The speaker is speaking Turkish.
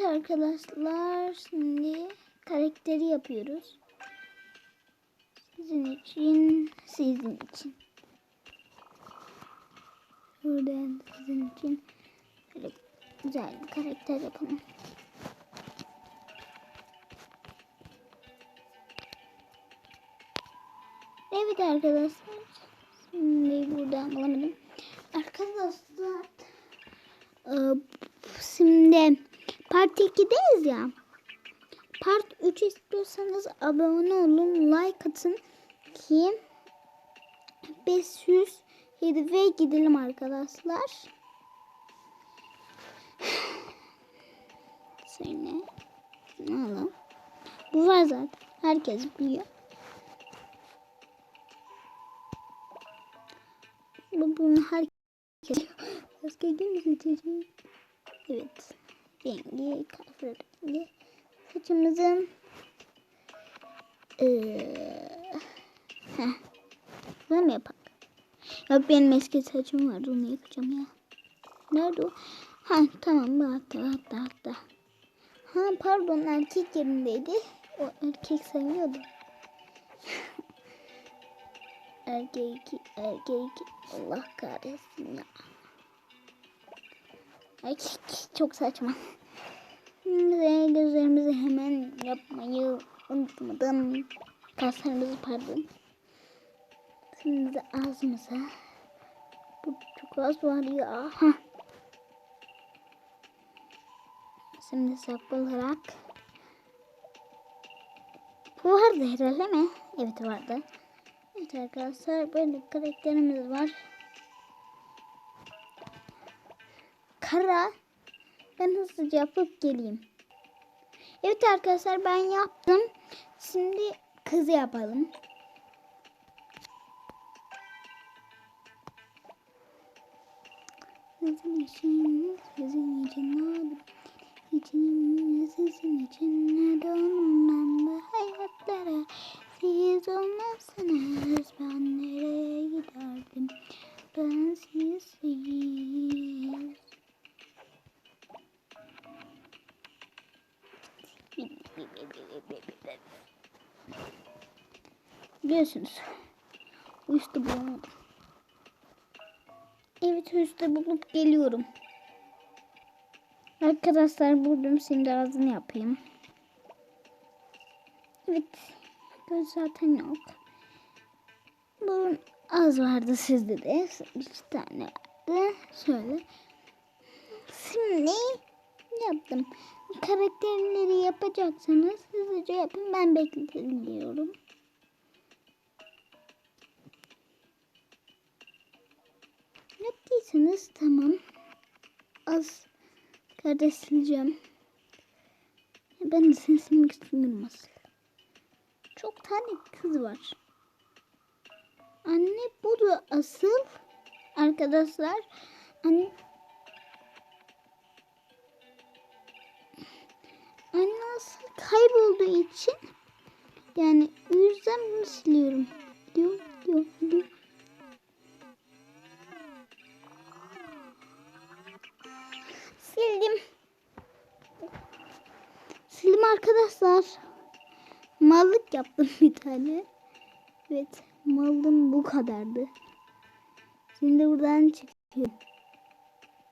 Evet arkadaşlar şimdi karakteri yapıyoruz. Sizin için, sizin için. Buradan sizin için böyle güzel bir karakter yapalım. Evet arkadaşlar. Şimdi buradan bulamadım. Arkadaşlar e, 2'deyiz ya. Part 3 istiyorsanız abone olun, like atın ki 500 ve gidelim arkadaşlar. Söyle. Ne alalım? Bu var zaten. Herkes biliyor. Bu bunu herkes Başka kim? Evet. Rengi, kahverengi. Saçımızın ee, heh. Bunu yapalım? Yok benim eski saçım vardı onu yapacağım ya. Nerede o? Ha tamam bu hatta hatta hatta. Ha pardon erkek yerindeydi. O erkek sayıyordu. erkek erkek Allah kahretsin ya. Erkek çok saçma. Şimdi gözlerimizi hemen yapmayı unutmadım. Kaslarımızı pardon. Şimdi de ağzımıza. Bu çok az var ya. Hah. Şimdi saklı olarak. Bu vardı herhalde mi? Evet vardı. Evet arkadaşlar böyle karakterimiz var. Kara. Ben hızlıca yapıp geleyim. Evet arkadaşlar ben yaptım. Şimdi kızı yapalım. Sizin için, sizin için? İçin, sizin için ne dönmem bu hayatlara. Siz olmazsanız ben nereye giderdim? Ben sizsiz. Biliyorsunuz. Bu işte bu. Evet üstte bulup geliyorum. Arkadaşlar buldum şimdi ağzını yapayım. Evet. Göz zaten yok. Burun az vardı sizde de. İki tane vardı. Şöyle. Şimdi yaptım. Karakterleri yapacaksanız hızlıca yapın. Ben bekliyorum. Yaptıysanız tamam. Az kardeş sileceğim. Ben de seni silmek istemiyorum asıl. Çok tane kız var. Anne bu da asıl arkadaşlar. Anne Anne asıl kaybolduğu için yani o arkadaşlar. Mallık yaptım bir tane. Evet. Malım bu kadardı. Şimdi buradan çıkıyorum.